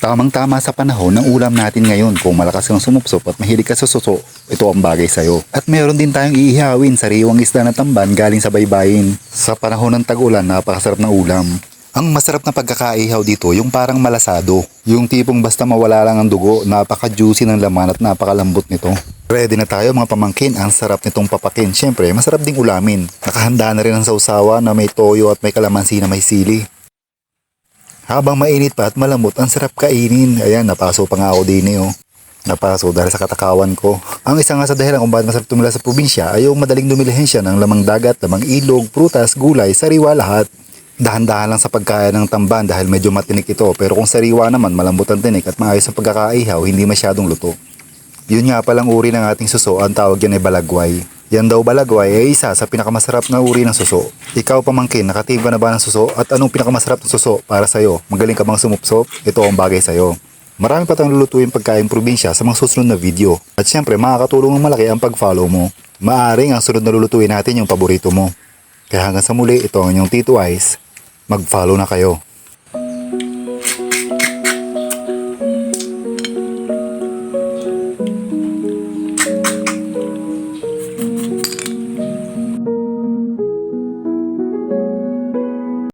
Tamang-tama sa panahon ng ulam natin ngayon kung malakas kang sumupsop at mahilig ka sa suso, ito ang bagay sa'yo. At meron din tayong iihawin sariwang isda na tamban galing sa baybayin. Sa panahon ng tag-ulan, napakasarap ng ulam. Ang masarap na pagkakaihaw dito, yung parang malasado. Yung tipong basta mawala lang ang dugo, napaka-juicy ng laman at napakalambot nito. Ready na tayo mga pamangkin, ang sarap nitong papakin. Siyempre, masarap ding ulamin. Nakahanda na rin ang sausawa na may toyo at may kalamansi na may sili. Habang mainit pa at malambot, ang sarap kainin. Ayan, napaso pa nga ako din eh, oh. Napaso dahil sa katakawan ko. Ang isa nga sa dahilan kung bakit masarap tumila sa probinsya ay yung madaling dumilhin siya ng lamang dagat, lamang ilog, prutas, gulay, sariwa lahat. Dahan-dahan lang sa pagkain ng tamban dahil medyo matinik ito pero kung sariwa naman malambot ang tinik at maayos ang pagkakaihaw hindi masyadong luto. Yun nga palang uri ng ating suso, ang tawag yan ay balagway. Yan daw balagway ay isa sa pinakamasarap na uri ng suso. Ikaw pamangkin, nakatiba na ba ng suso at anong pinakamasarap na suso para sa'yo? Magaling ka bang sumupsop? Ito ang bagay sa'yo. Marami pa tayong lulutuin pagkain probinsya sa mga susunod na video. At syempre, makakatulong ng malaki ang pag-follow mo. Maaring ang sunod na lulutuin natin yung paborito mo. Kaya hanggang sa muli, ito ang inyong Tito Ice. Mag-follow na kayo.